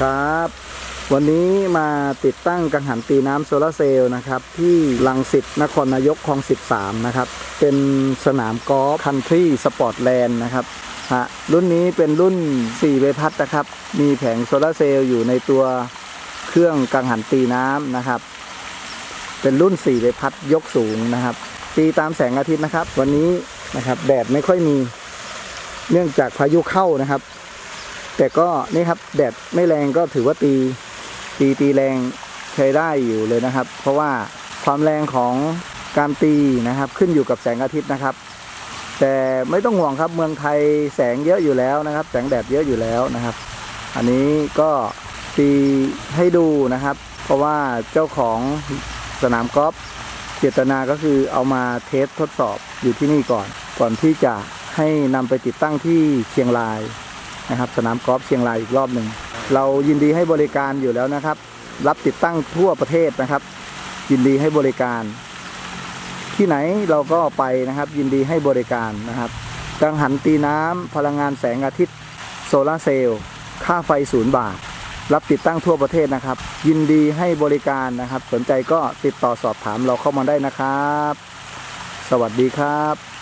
ครับ วันนี้มาติดตั้งกังหันตีน้ำโซลาร์เซลล์นะครับ ที่ลังสิตนครนายกคลอง 13 นะครับ เป็นสนามกอล์ฟคันทรีสปอร์ตแลนด์นะครับฮะรุ่นนี้เป็นรุ่น 4 ใบพัดนะครับ มีแผงโซลาร์เซลล์อยู่ในตัวเครื่องกังหันตีน้ำนะครับ เป็นรุ่น 4 ใบพัดยกสูงนะครับ ตีตามแสงอาทิตย์นะครับ วันนี้นะครับแดดไม่ค่อยมี เนื่องจากพายุเข้านะครับ แต่ก็นี่ครับแดดไม่แรงก็ถือว่าตีตีตีแรงใช้ได้อยู่เลยนะครับ เพราะว่าความแรงของการตีนะครับขึ้นอยู่กับแสงอาทิตย์นะครับ แต่ไม่ต้องห่วงครับเมืองไทยแสงเยอะอยู่แล้วนะครับ แสงแดดเยอะอยู่แล้วนะครับ อันนี้ก็ตีให้ดูนะครับ เพราะว่าเจ้าของสนามกอล์ฟเจตนาก็คือเอามาเทสทดสอบอยู่ที่นี่ก่อน ก่อนที่จะให้นำไปติดตั้งที่เชียงราย นะครับ สนามกอล์ฟเชียงรายอีกรอบหนึ่งเรายินดีให้บริการอยู่แล้วนะครับ รับติดตั้งทั่วประเทศนะครับ ยินดีให้บริการ ที่ไหนเราก็ไปนะครับ ยินดีให้บริการนะครับกังหันตีน้ำพลังงานแสงอาทิตย์โซลาเซลล์ค่าไฟศูนย์บาท รับติดตั้งทั่วประเทศนะครับ ยินดีให้บริการนะครับ สนใจก็ติดต่อสอบถามเราเข้ามาได้นะครับ สวัสดีครับ